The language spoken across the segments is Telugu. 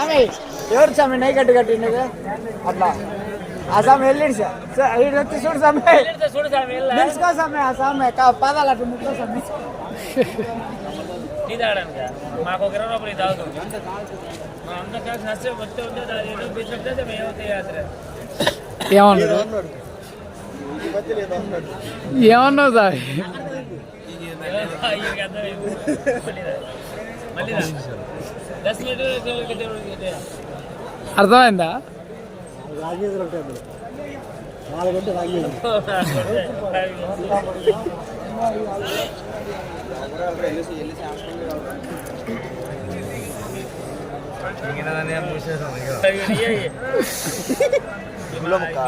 స్వామి ఎవరు స్వామి నై కట్టు కట్టిండేది అట్లా ఆ స్వామి వెళ్ళిండు సార్ సార్ ఈడు వచ్చి చూడు స్వామి చూడు స్వామి వెళ్ళ తెలుసుకో స్వామి ఆ స్వామి కా- పాదాలు అట్లా ముక్కో స్వామి టీ తాగడానికి మాకు ఒక ఇరవై రూపాయలు తాగుతాం మా అందరం కలిసి నచ్చే వస్తే ఉంటే దాని ఏదో బిజినెస్ మేము ఏమవుతాయి యాత్ర ఏమన్నాడు ఏమన్నావు సార్ అయ్యకి అర్థమైంది మళ్ళీ రా. మళ్ళీ రా. దస్ మినిట్ అర్థమైందా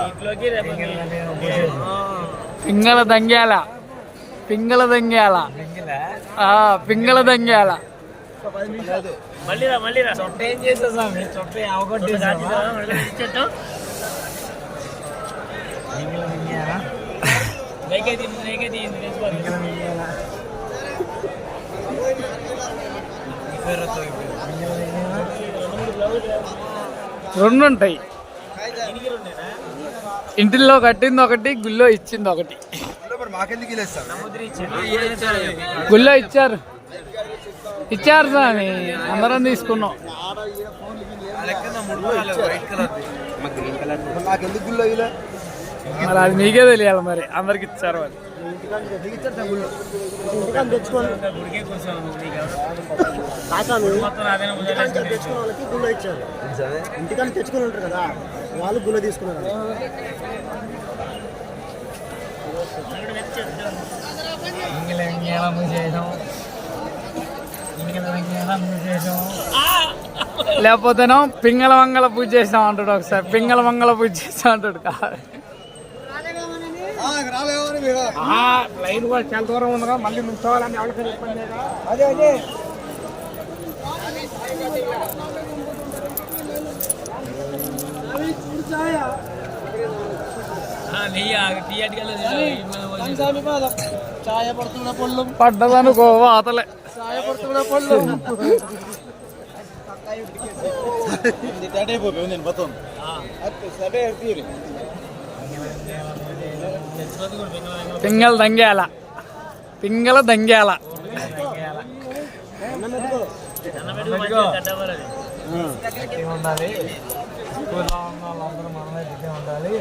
ఇంట్లోకి రేపు పింగళ దంగ్యాల పింగళ దంగ్యాల ఆ, పింగళ దంగ్యాల మళ్ళీ రా మళ్ళీ రా చొట్ట ఏం చేసా స్వామి చొట్ట రెండు ఉంటాయి. ఇంటిలో కట్టింది ఒకటి గుళ్ళో ఇచ్చింది ఒకటి. గుళ్ళో ఇచ్చారు. ఇచ్చారు అని అందరం తీసుకున్నాం. నాకెందుకు గుళ్ళో ఇలా మరి అది మీకే తెలియాలి మరి. అందరికి ఇచ్చారు మరి. ఇంటికాడ తెచ్చుకోవాలి తెచ్చుకున్న వాళ్ళకి గుళ్ళో ఇచ్చారు ఇంటికాడ తెచ్చుకుని ఉంటారు కదా వాళ్ళు గుళ్ళో తీసుకున్నారు లేకపోతేనో పింగళ మంగళ పూజ చేసాం అంటాడు ఒకసారి. పింగళ మంగళ పూజ చేసాం అంటాడు కాదు. లైన్ కూడా చాలా దూరం ఉందిగా మళ్ళీ నుంచోవాలని ఎవరికి చెప్పండి అదే అదే. పడ్డదనుకో అతలే ఛాయ పడుతున్న పొల్లు. నేను మొత్తం సరే తీరు పింగళ దంగ్యాల పింగళ దంగ్యాల ఉండాలి స్కూల్లో ఉన్న వాళ్ళందరూ మనమే దిగే ఉండాలి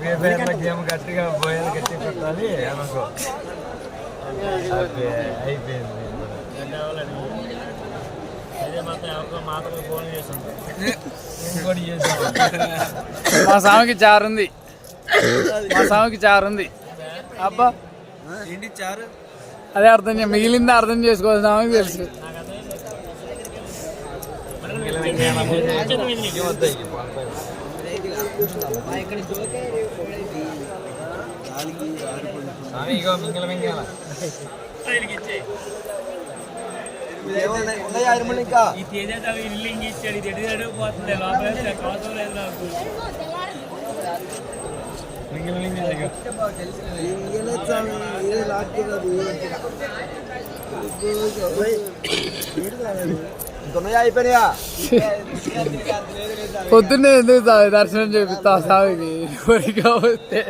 వేపేర్ల గేమ్ గట్టిగా బోయలు గట్టి పెట్టాలి అనుకో అదే, అయిపోయింది అదే మాత్రం ఎవరికో మాత్రం ఫోన్ చేస్తుంది ఇంకోటి చేసాం మా స్వామికి చారుంది మా స్వామికి చారుంది అబ్బా. ఏంటి చారు? అదే అర్థం చే మిగిలింది అర్థం చేసుకోవాలి స్వామికి తెలుసు. మింగల ఇల్లు ఇచ్చాడు ఇది ఎడిగాడు పోతుంది? లోపల కవసం లేదు నాకు మింగల మింగల ఇగో ఇంకొన్నాయా అయిపోయినాయా పొద్దున్నే ఎందుకు స్వామి దర్శనం చేపిస్తా వస్తే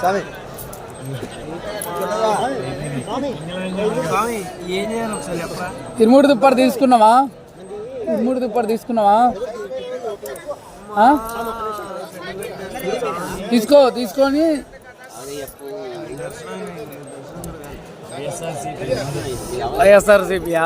స్వామి ఇరుముడు దుప్పటి తీసుకున్నావా? ఇరుముడు దుప్పటి తీసుకున్నావా? తీసుకో తీసుకొని. వైఎస్ఆర్సీపీయా